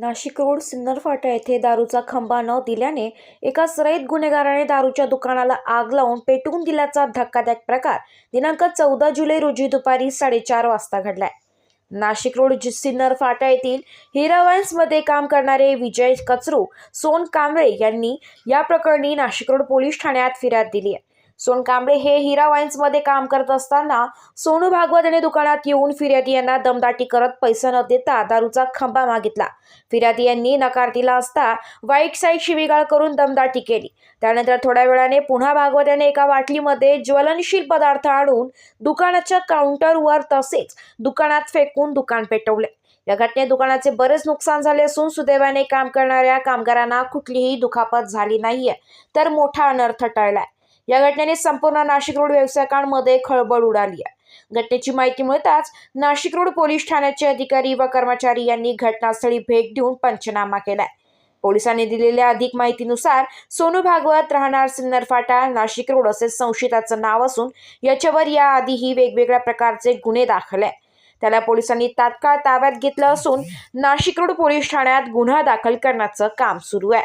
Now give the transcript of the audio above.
Nashik road Sinnar फाटा येथे दारूचा खंबा न दिल्याने एका सराईत गुन्हेगाराने दारूच्या दुकानाला आग लावून पेटवून दिल्याचा धक्कादायक प्रकार दिनांक चौदा जुलै रोजी दुपारी साडेचार वाजता घडलाय. नाशिक रोड जि- सिन्नर फाटा येथील हिरावाईन्समध्ये काम करणारे विजय कचरू सोन कांबळे यांनी या प्रकरणी नाशिक रोड पोलीस ठाण्यात फिर्याद दिली आहे सोन कांबळे हे हिरा वाईन्समध्ये काम करत असताना सोनू भागवत यांनी दुकानात येऊन फिर्यादी यांना दमदाटी करत पैसा न देता दारूचा खंबा मागितला. फिर्यादी यांनी नकार दिला असता वाईट साईड शिवीगाळ करून दमदाटी केली. त्यानंतर थोड्या वेळाने पुन्हा भागवत याने एका बाटलीमध्ये ज्वलनशील पदार्थ आणून दुकानाच्या काउंटरवर तसेच दुकानात फेकून दुकान पेटवले. या घटनेत दुकानाचे बरेच नुकसान झाले असून सुदैवाने काम करणाऱ्या कामगारांना कुठलीही दुखापत झाली नाहीये तर मोठा अनर्थ टळलाय. या घटनेने संपूर्ण नाशिक रोड व्यावसायिकांमध्ये खळबळ उडाली आहे. घटनेची माहिती मिळताच नाशिक रोड पोलीस ठाण्याचे अधिकारी व कर्मचारी यांनी घटनास्थळी भेट देऊन पंचनामा केलाय. पोलिसांनी दिलेल्या अधिक माहितीनुसार सोनू भागवत राहणार सिन्नर फाटा नाशिक रोड असे संशयिताचं नाव असून याच्यावर याआधीही वेगवेगळ्या प्रकारचे गुन्हे दाखल आहे त्याला पोलिसांनी तात्काळ ताब्यात घेतलं असून नाशिक रोड पोलीस ठाण्यात गुन्हा दाखल करण्याचं काम सुरू आहे.